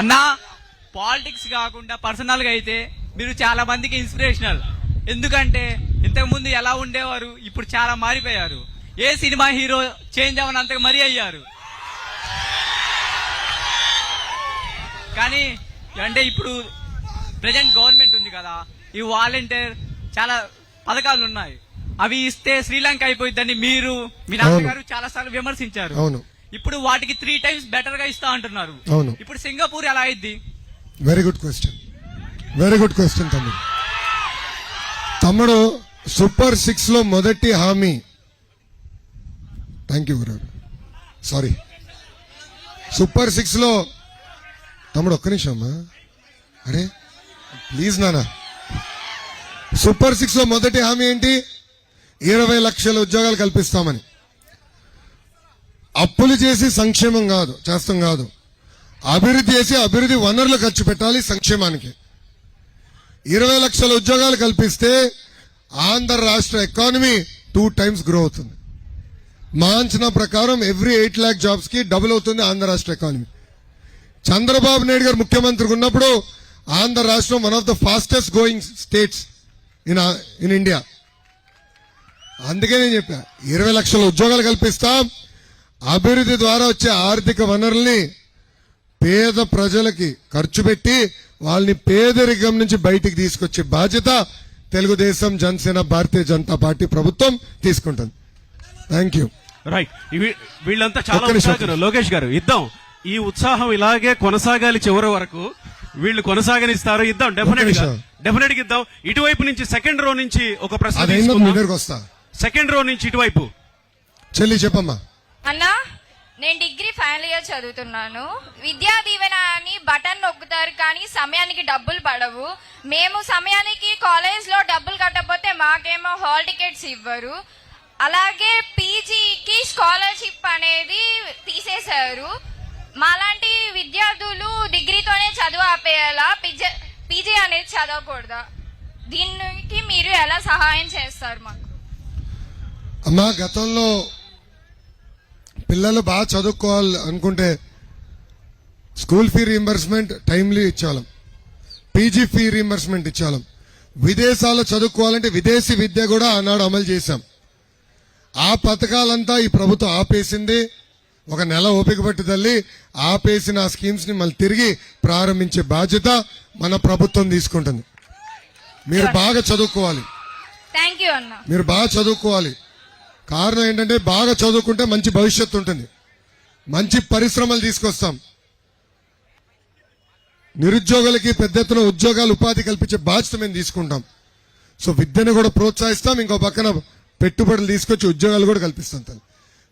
అన్నా పాలిటిక్స్ కాకుండా పర్సనల్గా అయితే మీరు చాలా మందికి ఇన్స్పిరేషనల్ ఎందుకంటే ఇంతకు ముందు ఎలా ఉండేవారు ఇప్పుడు చాలా మారిపోయారు. ఏ సినిమా హీరో చేంజ్ అవనంతగా మరీ అయ్యారు. కానీ అంటే ఇప్పుడు ప్రజెంట్ గవర్నమెంట్ ఉంది కదా ఈ వాలంటీర్ చాలా పథకాలు ఉన్నాయి. అవి ఇస్తే శ్రీలంక అయిపోయిందని మీరు మీ. నాన్నగారు చాలా సార్లు విమర్శించారు. అవును. ఇప్పుడు వాటికి త్రీ టైమ్స్ బెటర్గా ఇస్తా అంటున్నారు. అవును. ఇప్పుడు సింగపూర్ ఎలా అయింది? Very good question very good question తమ్ముడు. తమ్ముడు సూపర్ సిక్స్లో మొదటి హామీ. థ్యాంక్ యూ గురు సారీ సూపర్ సిక్స్లో తమ్ముడు ఒక్క నిమిషం అమ్మా. అరే ప్లీజ్ నానా. సూపర్ సిక్స్లో మొదటి హామీ ఏంటి? ఇరవై లక్షల ఉద్యోగాలు కల్పిస్తామని. అప్పులు చేసి సంక్షేమం కాదు చేస్తాం కాదు. అభివృద్ధి చేసి అభివృద్ధి వనరులు ఖర్చు పెట్టాలి సంక్షేమానికి. ఇరవై లక్షల ఉద్యోగాలు కల్పిస్తే ఆంధ్ర రాష్ట్ర ఎకానమీ టూ టైమ్స్ గ్రో అవుతుంది. మా అంచనా ప్రకారం ఎవ్రీ ఎయిట్ ల్యాక్ జాబ్స్కి డబుల్ అవుతుంది ఆంధ్ర రాష్ట్ర ఎకానమీ. చంద్రబాబు నాయుడు గారు ముఖ్యమంత్రిగా ఉన్నప్పుడు ఆంధ్ర రాష్ట్రం one of the fastest going states in in India అందుకే నేను చెప్పా ఇరవై లక్షల ఉద్యోగాలు కల్పిస్తాం అభివృద్ధి ద్వారా వచ్చే ఆర్థిక వనరుల్ని పేద ప్రజలకి ఖర్చు పెట్టి వాళ్ళని పేదరికం నుంచి బయటికి తీసుకొచ్చే బాధ్యత తెలుగుదేశం జనసేన భారతీయ జనతా పార్టీ ప్రభుత్వం తీసుకుంటుంది. థ్యాంక్ యూ రైట్ వీళ్ళంతా చాలా. ఉత్సాహం లోకేష్ గారు ఇద్దాం. ఈ ఉత్సాహం ఇలాగే కొనసాగాలి చివరి వరకు. వీళ్ళు కొనసాగనిస్తారు ఇద్దాం. డెఫినెట్గా. డెఫినెట్గా ఇద్దాం. ఇటువైపు నుంచి సెకండ్ రో నుంచి ఒక ప్రశ్న సెకండ్ రో నుంచి ఇటువైపు. చెల్లి చెప్పమ్మా. అన్నా నేను డిగ్రీ ఫైనల్ ఇయర్ చదువుతున్నాను. విద్యా దీవెన అని బటన్ నొక్కుతారు కానీ సమయానికి డబ్బులు పడవు. మేము సమయానికి కాలేజ్లో డబ్బులు కట్టకపోతే మాకేమో హాల్ టికెట్స్ ఇవ్వరు. అలాగే పీజీకి స్కాలర్షిప్ అనేది తీసేశారు. మాలాంటి విద్యార్థులు డిగ్రీతోనే చదువు ఆపేయాలా? పీజీ అనేది చదవకూడదా? దీనికి మీరు ఎలా సహాయం చేస్తారు మాకు? అమ్మా గతంలో పిల్లలు బాగా చదువుకోవాలి అనుకుంటే స్కూల్ ఫీ రీంబర్స్మెంట్ టైమ్లీ ఇచ్చాలం పీజీ ఫీ రీంబర్స్మెంట్ ఇచ్చాలం విదేశాల్లో చదువుకోవాలంటే విదేశీ విద్య కూడా ఆనాడు అమలు చేశాం. ఆ పథకాలంతా ఈ ప్రభుత్వం ఆపేసింది. ఒక నెల ఓపిక పట్టి తల్లి ఆపేసిన ఆ స్కీమ్స్ని మళ్ళీ తిరిగి ప్రారంభించే బాధ్యత మన ప్రభుత్వం తీసుకుంటుంది. మీరు బాగా చదువుకోవాలి. మీరు బాగా చదువుకోవాలి. కారణం ఏంటంటే బాగా చదువుకుంటే మంచి భవిష్యత్తు ఉంటుంది. మంచి పరిశ్రమలు తీసుకొస్తాం. నిరుద్యోగులకి పెద్ద ఎత్తున ఉద్యోగాలు ఉపాధి కల్పించే బాధ్యత మేము తీసుకుంటాం. సో విద్యను కూడా ప్రోత్సహిస్తాం ఇంకో పక్కన పెట్టుబడులు తీసుకొచ్చి ఉద్యోగాలు కూడా కల్పిస్తాం తల్లి.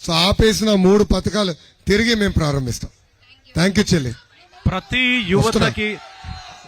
సో ఆపేసిన మూడు పథకాలు తిరిగి మేము ప్రారంభిస్తాం. థ్యాంక్ యూ చెల్లి. ప్రతి యువతకి